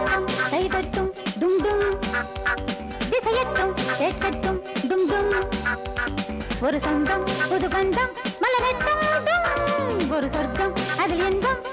இளவட்டம் கைதட்டும் டும் டும். திசையட்டும் கேட்கட்டும் டும் டும். ஒரு சொந்தம் புது பந்தம் மலரட்டும் ஒரு சொர்க்கம் அதில் இன்பம்.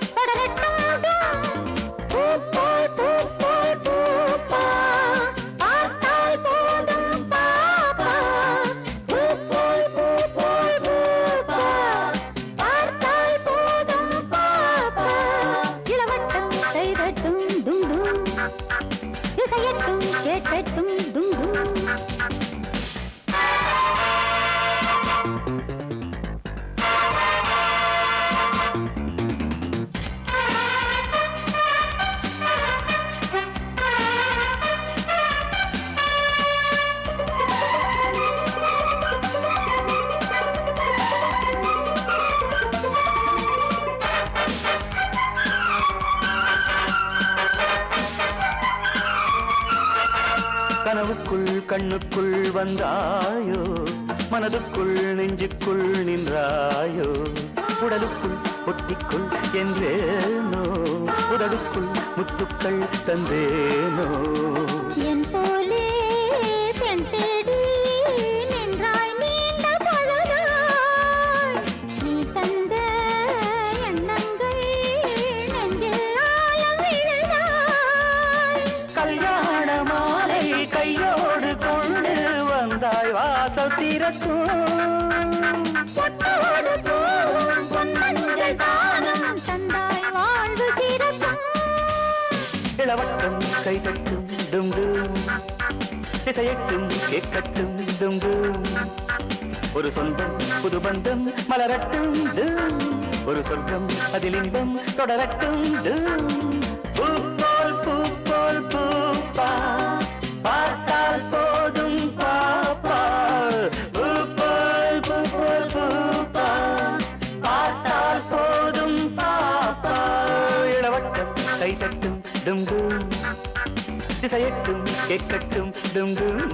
கனவுக்குள் கண்ணுக்குள் வந்தாயோ? மனதுக்குள் நெஞ்சுக்குள் நின்றாயோ? உடலுக்குள் ஒட்டிக்குள் என்றேனோ? உடலுக்குள் முத்துக்கள் தந்தேனோ? என் போலே வாசல் பொட்டோடு பூவும் பொன்மஞ்சள் தானம் தந்தாய் வாழ்வு சிறக்கும். இளவட்டம் கைதட்டும் டும் திசையட்டும் கேட்கட்டும் ஒரு சொந்தம் புது பந்தம் மலரட்டும் ஒரு சொர்க்கம் அதில் இன்பம் தொடரட்டும் டும் டும் திசையட்டும் கேட்கட்டும் டும் டும்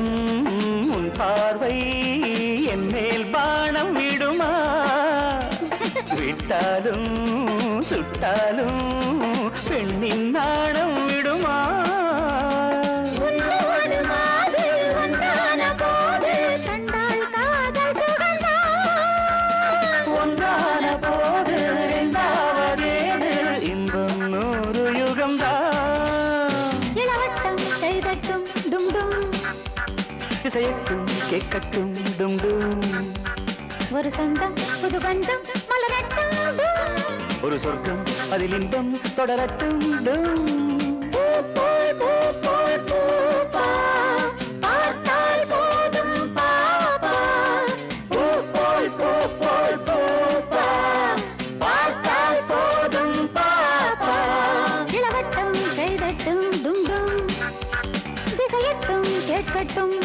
நேரம் உன் பார்வை என் மேல் பானம் விடுமா? விட்டாலும் சுட்டாலும் பெண்ணின் நாணம் விடுமா? ஒன்றான போது இரண்டாவதேது இன்பம் நூறு யுகம்தான். இளவட்டம் கைதட்டும் கேட்டு செய்யட்டும் கேட்கட்டும் டும் டும் ஒரு சொந்தம் புது பந்தம் மலரட்டும். ஒரு சொர்க்கம் அதில் இன்பம் தொடரட்டும். கட்டும்